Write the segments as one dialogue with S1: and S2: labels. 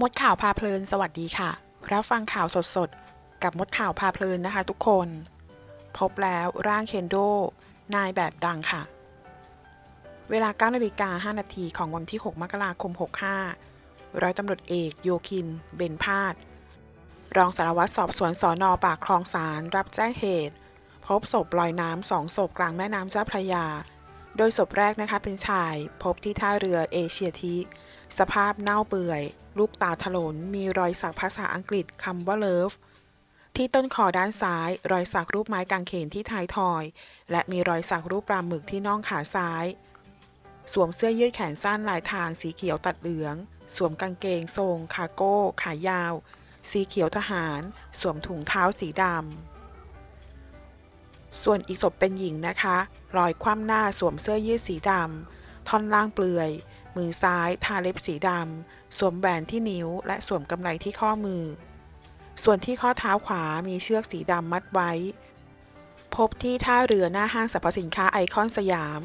S1: มดข่าวพาเพลินสวัสดีค่ะ รับฟังข่าวสดๆ กับมดข่าวพาเพลินนะคะทุกคน พบแล้วร่างเคนโด นายแบบดังค่ะ เวลา9นาฬิกา5นาทีของวันที่ 6 มกราคม 65 ร้อยตำรวจเอกโยคิน เบนพาด รองสารวัตรสอบสวนสอนอปากคลองสารรับแจ้งเหตุ พบศพลอยน้ำสองศพกลางแม่น้ำเจ้าพระยา โดยศพแรกนะคะเป็นชาย พบที่ท่าเรือเอเชียที สภาพเน่าเปื่อย ลูกตาถลน มีรอยสักภาษาอังกฤษคำว่าเลิฟที่ต้นคอด้านซ้าย รอยสักรูปไม้กางเขนที่ท้ายทอย และมีรอยสักรูปปลาหมึกที่น่องขาซ้าย สวมเสื้อยืดแขนสั้นลายทางสีเขียวตัดเหลือง สวมกางเกงทรงคาโก้ ขายาว สีเขียวทหาร สวมถุงเท้าสีดำ ส่วนอีกศพเป็นหญิงนะคะ รอยคว่ำหน้าสวมเสื้อยืดสีดำ ท่อนล่างเปลือย มือซ้ายทาเล็บสีดำ สวมแหวนที่นิ้ว และสวมกำไลที่ข้อมือ ส่วนที่ข้อเท้าขวามีเชือกสีดำมัดไว้ พบที่ท่าเรือหน้าห้างสรรพสินค้าไอคอนสยาม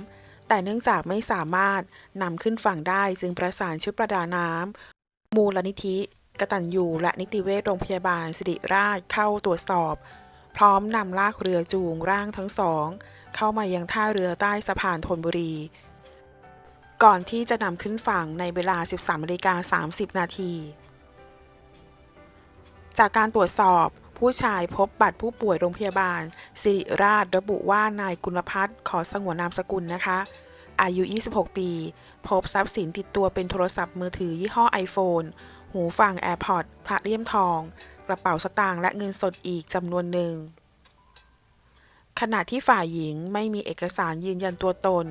S1: แต่เนื่องจากไม่สามารถนำขึ้นฝั่งได้จึงประสานชุดประดาน้ำมูลนิธิ กตัญญูและนิติเวชโรงพยาบาลสิริราชเข้าตรวจสอบ พร้อมนำลากเรือจูงร่างทั้งสอง เข้ามายังท่าเรือใต้สะพานธนบุรี ก่อนที่จะนำขึ้นฝั่งในเวลา 13นาฬิกา30 นาที จากการตรวจสอบผู้ชายพบบัตรผู้ป่วยโรงพยาบาล สิริราชระบุว่านายกุลพัฒน์ขอสงวนนามสกุลนะคะ อายุ 26 ปี พบทรัพย์สินติดตัวเป็นโทรศัพท์มือถือยี่ห้อ iPhone หูฟัง AirPods พระเลี่ยมทอง กระเป๋าสตางค์และเงินสดอีกจำนวนหนึ่ง ขณะที่ฝ่ายหญิงไม่มีเอกสารยืนยันตัวตน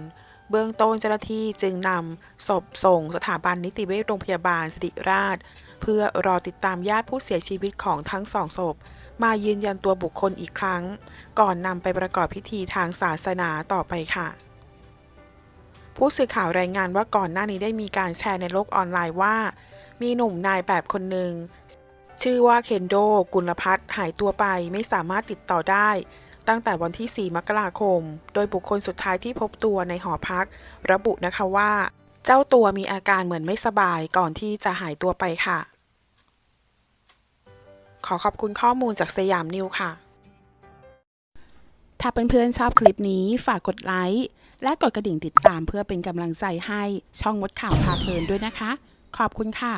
S1: เบื้องต้นเจ้าหน้าที่จึงนำศพส่งสถาบันนิติเวชโรงพยาบาลสิริราช เพื่อรอติดตามญาติผู้เสียชีวิตของทั้งสองศพ มายืนยันตัวบุคคลอีกครั้ง ก่อนนำไปประกอบพิธีทางศาสนาต่อไปค่ะ ผู้สื่อข่าวรายงานว่าก่อนหน้านี้ได้มีการแชร์ในโลกออนไลน์ว่า มีหนุ่มนายแบบคนหนึ่งชื่อว่าเคนโด กุลพัฒน์หายตัวไปไม่สามารถติดต่อได้ ตั้งแต่วันที่ 4 มกราคม โดยบุคคลสุดท้ายที่พบตัวในหอพัก ระบุนะคะว่า เจ้าตัวมีอาการเหมือนไม่สบายก่อนที่จะหายตัวไปค่ะ ขอขอบคุณข้อมูลจากสยามนิวค่ะ ถ้าเพื่อนๆชอบคลิปนี้ฝากกดไลค์และกดกระดิ่งติดตามเพื่อเป็นกำลังใจให้ช่องมดข่าวพาเพลินด้วยนะคะ ขอบคุณค่ะ